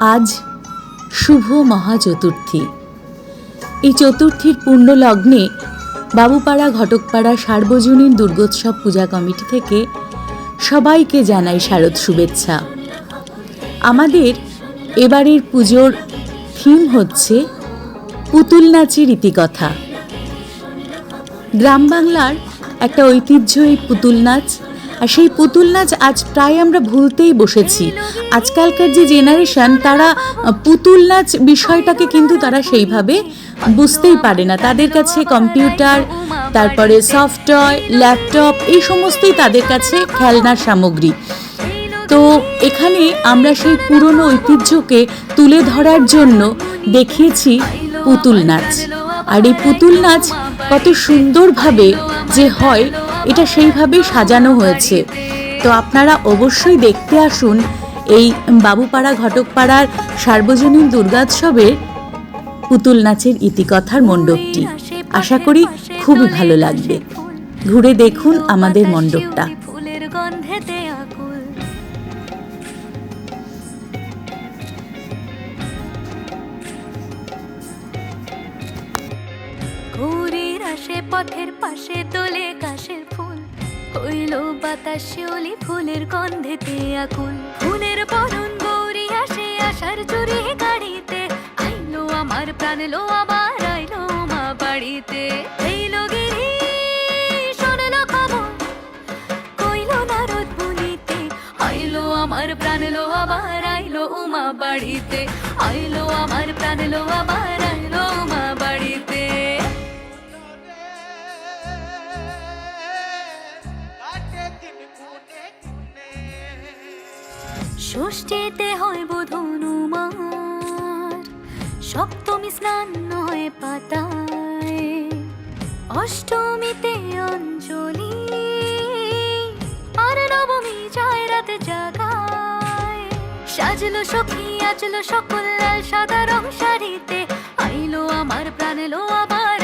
আজ শুভ মহাচতুর্থী। এই চতুর্থীর পূর্ণ লগ্নে বাবুপাড়া ঘটকপাড়া সার্বজনীন দুর্গোৎসব পূজা কমিটি থেকে সবাইকে জানাই শারদ শুভেচ্ছা। আমাদের এবারের পুজোর থিম হচ্ছে পুতুল নাচের ইতিকথা। গ্রাম বাংলার একটা ঐতিহ্য এই পুতুল নাচ। আর সেই পুতুল নাচ আজ প্রায় আমরা ভুলতেই বসেছি। আজকালকার যে জেনারেশন তারা পুতুল নাচ বিষয়টাকে কিন্তু তারা সেইভাবে বুঝতেই পারে না। তাদের কাছে কম্পিউটার, তারপরে সফটওয়্যার, ল্যাপটপ, এই সমস্তই তাদের কাছে খেলনার সামগ্রী। তো এখানে আমরা সেই পুরনো ঐতিহ্যকে তুলে ধরার জন্য দেখিয়েছি পুতুল নাচ। আর এই পুতুল নাচ কত সুন্দরভাবে যে হয় এটা সেইভাবেই সাজানো হয়েছে। তো আপনারা অবশ্যই দেখতে আসুন এই বাবুপাড়া ঘটকপাড়ার সার্বজনীন দুর্গোৎসবের পুতুল নাচের ইতিকথার মণ্ডপটি। আশা করি খুবই ভালো লাগবে। ঘুরে দেখুন আমাদের মণ্ডপটা। পথের পাশে ফুল হইল বাতাস শিউলি ফুলের গন্ধেতে আকুল। ফুলের বরণ গৌরী আসে আসার চুরি গাড়িতে। আইলো আমার প্রাণ লো আবার আইলো মা বাড়িতে। এইলো গিরি, শোনলো খবর, কইলো নারদ মুনিতে। আইলো আমার প্রাণ লো আবার আইলো উমা বাড়িতে। আইলো আমার প্রাণ লো আবার আইলো উমা বাড়িতে। ষষ্ঠীতে হয় বোধনুমার। সপ্তমী স্নান নয় পাতায়। অষ্টমীতে অঞ্জলি। আর নবমী যায় রাত জাগায়। সাজলো সখী আজলো সকল সাদা রং শাড়িতে। আইলো আমার প্রাণ লো আবার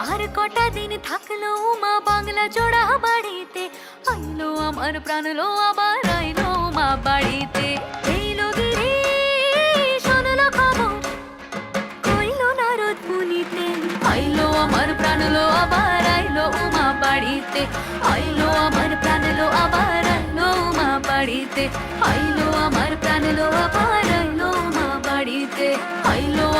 আর কটা দিন থাকল মা বাংলা জোড়া বাড়িতে আইলো আমার প্রাণ লো আবার আইলো মা বাড়িতে এইলো গিরি শোনলো খবর কইলো নারদ আমার প্রাণ আবার আইলো উমা বাড়িতে আইলো আমার প্রাণ আবার আইলো উমা বাড়িতে আইলো আমার আবার আইলো উমা বাড়িতে